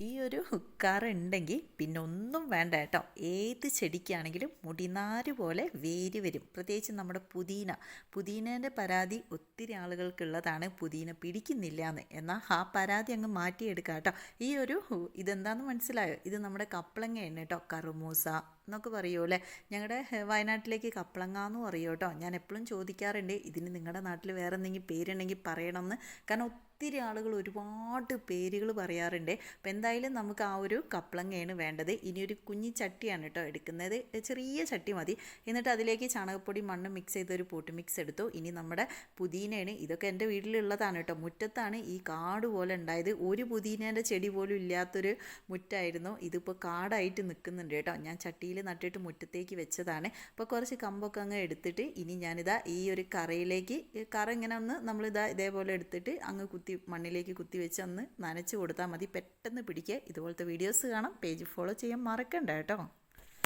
ഈ ഒരു കറ ഉണ്ടെങ്കിൽ പിന്നെ ഒന്നും വേണ്ട കേട്ടോ. ഏത് ചെടിക്കാണെങ്കിലും മുടിനാര് പോലെ വേര് വരും. പ്രത്യേകിച്ച് നമ്മുടെ പുതിന. പുതിനേന്റെ പരാതി ഒത്തിരി ആളുകൾക്കുള്ളതാണ്. പുതിന പിടിക്കുന്നില്ല എന്ന്. എന്നാൽ ആ പരാതി അങ്ങ് മാറ്റിയെടുക്കാം കേട്ടോ. ഈ ഒരു ഇതെന്താണെന്ന് മനസ്സിലായോ? ഇത് നമ്മുടെ കപ്പളങ്ങയാണ് കേട്ടോ. കറുമൂസ എന്നൊക്കെ പറയുമല്ലേ ഞങ്ങളുടെ വയനാട്ടിലേക്ക് കപ്പളങ്ങ എന്ന് പറയൂ കേട്ടോ. ഞാൻ എപ്പോഴും ചോദിക്കാറുണ്ട് ഇതിന് നിങ്ങളുടെ നാട്ടിൽ വേറെ എന്തെങ്കിലും പേരുണ്ടെങ്കിൽ പറയണമെന്ന് കാരണം ഒത്തിരി ആളുകൾ ഒരുപാട് പേരുകൾ പറയാറുണ്ട്. അപ്പോൾ എന്തായാലും നമുക്ക് ആ ഒരു കപ്ലങ്ങയാണ് വേണ്ടത്. ഇനിയൊരു കുഞ്ഞി ചട്ടിയാണ് കേട്ടോ എടുക്കുന്നത്. ചെറിയ ചട്ടി മതി. എന്നിട്ട് അതിലേക്ക് ചാണകപ്പൊടി മണ്ണ് മിക്സ് ചെയ്ത ഒരു പോട്ട് മിക്സ് എടുത്തു. ഇനി നമ്മുടെ പുതിനയാണ്. ഇതൊക്കെ എന്റെ വീട്ടിലുള്ളതാണ് കേട്ടോ. മുറ്റത്താണ് ഈ കാട് പോലെ ഉണ്ടായത്. ഒരു പുതിനേന്റെ ചെടി പോലും ഇല്ലാത്തൊരു മുറ്റായിരുന്നു. ഇതിപ്പോൾ കാടായിട്ട് നിൽക്കുന്നുണ്ട് കേട്ടോ. ഞാൻ ചട്ടിയിൽ നട്ടിട്ട് മുറ്റത്തേക്ക് വെച്ചതാണ്. അപ്പോൾ കുറച്ച് കമ്പൊക്കെ അങ്ങ് എടുത്തിട്ട് ഇനി ഞാനിതാ ഈ ഒരു കറയിലേക്ക് കറ ഇങ്ങനെ ഒന്ന് നമ്മളിതാ ഇതേപോലെ എടുത്തിട്ട് അങ്ങ് കുത്തി മണ്ണിലേക്ക് കുത്തി വെച്ച് ഒന്ന് നനച്ച് കൊടുത്താൽ മതി. പെട്ടെന്ന് പിടിക്കുക ഇതുപോലത്തെ വീഡിയോസ് കാണാം. പേജ് ഫോളോ ചെയ്യാൻ മറക്കണ്ട കേട്ടോ.